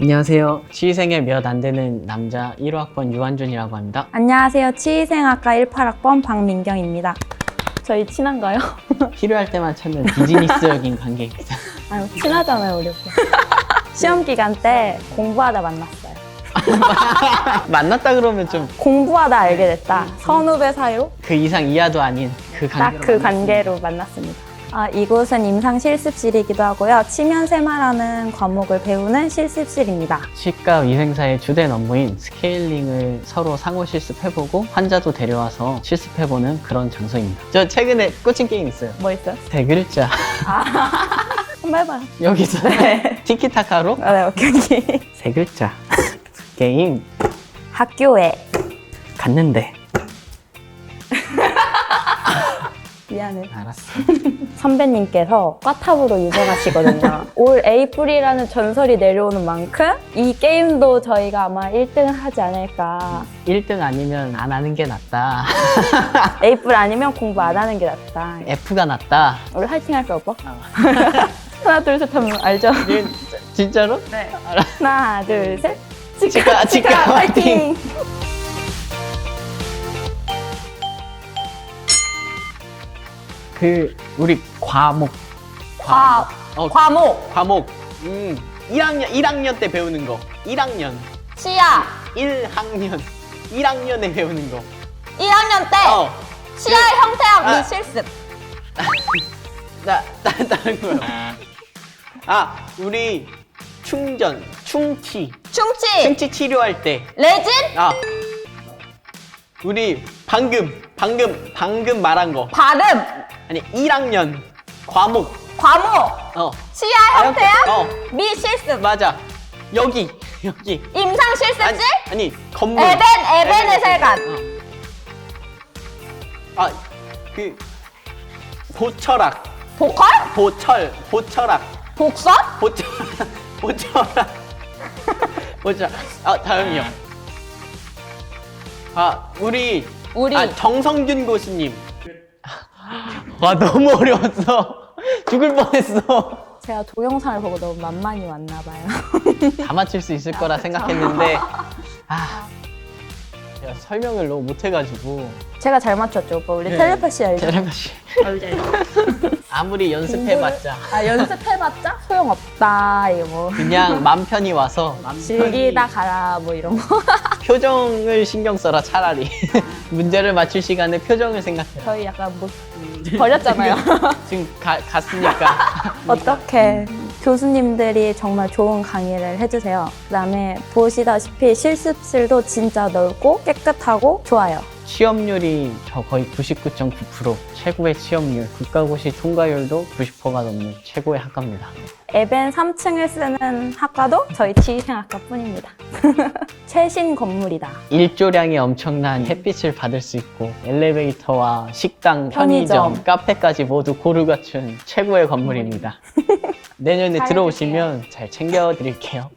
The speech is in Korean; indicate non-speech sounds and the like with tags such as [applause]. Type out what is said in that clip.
안녕하세요. 취생에 몇안 되는 남자 1호학번 유한준이라고 합니다. 안녕하세요. 치위생학과 18학번 박민경입니다. 저희 친한가요? [laughs] 필요할 때만 찾는 비즈니스적인 관계입니다. [laughs] 아유, 친하잖아요, 우리 오빠. [laughs] 시험 기간 때 공부하다 만났어요. 만났다 그러면 좀 그 공부하다 알게 됐다. 선후배 사이로 이상 이하도 아닌 그 딱 관계로 그 만났습니다. 관계로 만났습니다. 아, 이곳은 임상 실습실이기도 하고요. 치면 세마라는 과목을 배우는 실습실입니다. 치과 위생사의 주된 업무인 스케일링을 서로 상호 실습해보고 환자도 데려와서 실습해보는 그런 장소입니다. 저 최근에 꽂힌 게임 있어요. 뭐 있어요? 세 글자. [laughs] 한번 해봐요. 여기서 티키타카로 아, 네, 오케이, 오케이. 세 글자. [laughs] 게임 학교에 갔는데. 미안해. 알았어. [laughs] 선배님께서 꽈탑으로 유명하시거든요. [laughs] 올 에이프릴이라는 전설이 내려오는 만큼 이 게임도 저희가 아마 1등을 하지 않을까. 1등 아니면 안 하는 게 낫다. [laughs] 에이프릴 아니면 공부 안 하는 게 낫다. F가 낫다. 우리 화이팅 할까 오빠? 하나 둘 셋 하면 알죠? 이건 진짜로? 네. 하나 둘 셋. 치과, 치과, 화이팅! 그 우리 과목 과 어, 과목. 과목. 음. 1학년 1학년 때 배우는 거. 1학년. 치아 1학년. 1학년에 배우는 거. 1학년 때 어. 치아 형태학 아. 및 실습. [laughs] 나, 나, 다른 거요. 아, 우리 충전, 충치, 충치. 충치 치료할 때. 레진? 아, 우리 방금, 방금, 방금 말한 거. 발음 아니, 1학년 과목. 과목 어, 치아 형태학 어, 및 실습 맞아. 여기, 여기. 임상 실습실 아니, 건물. 에벤 에벤의 세관 어. 아, 그 보철학, 보컬 보철, 보철학. 복선 보철, [laughs] 보철학. [laughs] 보철. 아, 다음이요. 아, 우리 우리 아, 정성균 교수님. [laughs] 와, 너무 어려웠어. [laughs] 죽을 뻔했어. 제가 동영상을 보고 너무 만만히 왔나 봐요. [laughs] 다 맞힐 수 있을 거라 생각했는데, 아, 제가 설명을 너무 못해가지고. 제가 잘 맞췄죠, 오빠. 우리 네. 텔레파시 알죠? 텔레파시. 아무리 연습해봤자 아 연습해봤자 소용없다 이거 뭐 그냥 맘 편히 와서 즐기다 가라 뭐 이런 거. 표정을 신경 써라 차라리 [laughs] 문제를 맞출 시간에 표정을 생각해라 저희 약간 뭐 버렸잖아요. 지금 가- 갔으니까 [laughs] 어떻게 교수님들이 정말 좋은 강의를 해주세요. 그다음에 보시다시피 실습실도 진짜 넓고 깨끗하고 좋아요. 취업률이 저 거의 99.9% 최고의 취업률 국가고시 통과율도 90%가 넘는 최고의 학과입니다 에벤 3층을 쓰는 학과도 저희 치위생학과 뿐입니다. [laughs] 최신 건물이다. 일조량이 엄청난 햇빛을 받을 수 있고 엘리베이터와 식당, 편의점, 편의점. 카페까지 모두 고루 갖춘 최고의 건물입니다 [laughs] 내년에 잘 들어오시면 잘 챙겨드릴게요